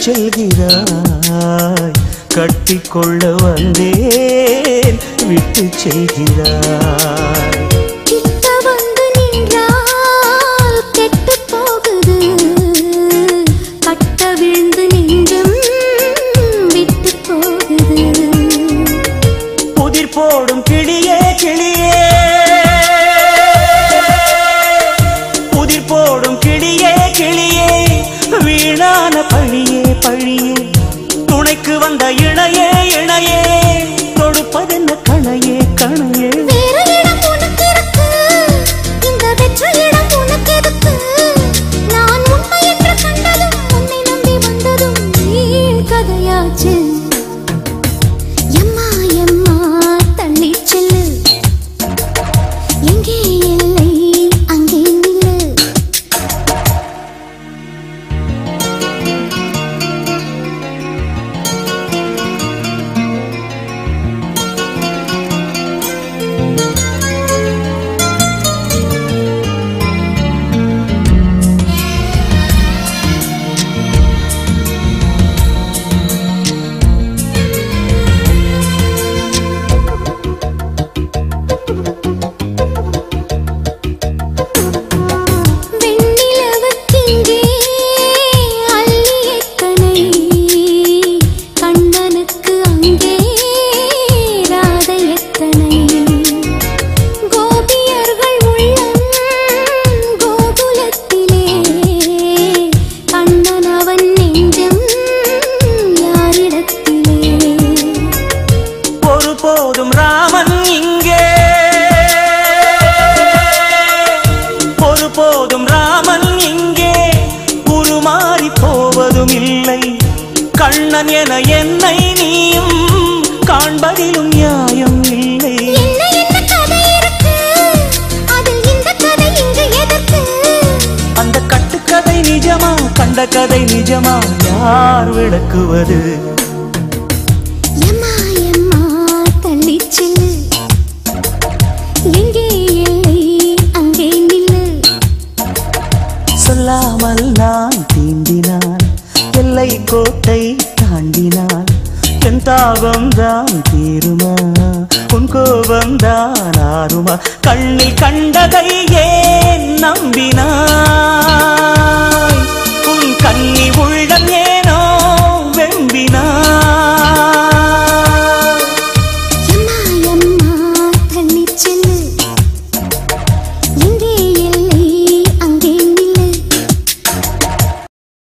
செல்கிறாய். கட்டிக்கொள்ள வந்தேன் விட்டு செல்கிறாய். போடும் கிளியே கிளியே. புதிர் போடும் கிளியே கிளியே. வீணான பழியே பழியே துணைக்கு வந்த இளைய கண்ணன் என என்னை நீயும் காண்பதிலும் நியாயம் இல்லை. அந்த கட்டுக்கதை நிஜமா கண்ட கதை நிஜமா யார் விளக்குவது? சொல்லாமல் நான் தீண்டினான் எல்லை கோட்டை என் தாபம் தான் தீருமா? உன் கோபம் தான் ஆறுமா? கண்ணில் கண்டதை ஏன் நம்பினா?